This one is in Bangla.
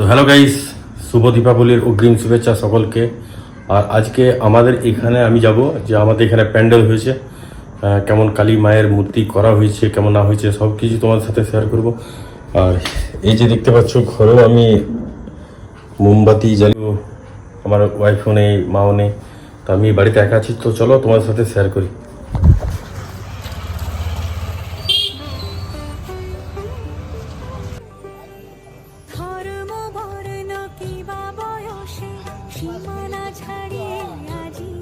তো হ্যালো গাইস শুভ দীপাবলির অগ্রিম শুভেচ্ছা সকলকে। আর আজকে আমাদের এখানে আমি যাব, যে আমাদের এখানে প্যান্ডেল হয়েছে। কেমন কালী মায়ের মূর্তি করা হয়েছে, কেমন না হয়েছে, সব কিছু তোমার সাথে শেয়ার করব। আর এই যে দেখতে পাচ্ছ, ঘরেও আমি মোমবাতি জ্বালিয়ে আমার ওয়াইফও নেই, মাও নেই, তো আমি বাড়িতে একা আছি, তো চলো তোমার সাথে শেয়ার করি। না ছাড়িয়ে আজি